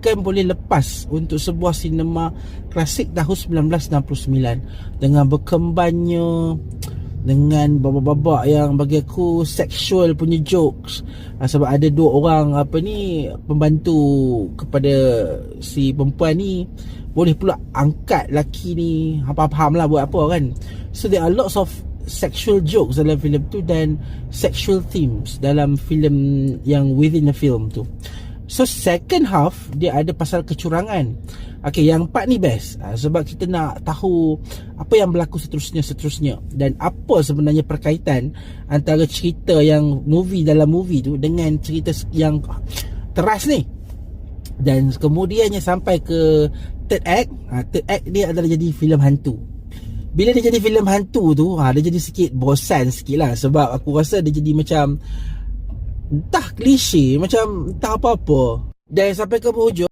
kan boleh lepas untuk sebuah sinema klasik tahun 1969 dengan berkembangnya dengan babak-babak yang bagi aku sexual punya jokes. Ha, sebab ada dua orang apa ni pembantu kepada si perempuan ni boleh pula angkat laki ni faham-faham lah buat apa kan. So there are lots of sexual jokes dalam filem tu dan sexual themes dalam filem yang within the film tu So second half dia ada pasal kecurangan. Okay, yang part ni best ha, sebab kita nak tahu apa yang berlaku seterusnya seterusnya dan apa sebenarnya perkaitan antara cerita yang movie dalam movie tu dengan cerita yang teras ni. Dan kemudiannya sampai ke third act, ha, third act dia adalah jadi filem hantu. Bila dia jadi filem hantu tu, ha, dia jadi sikit bosan sikit lah sebab aku rasa dia jadi macam entah klise macam entah apa-apa. Dan sampai ke hujung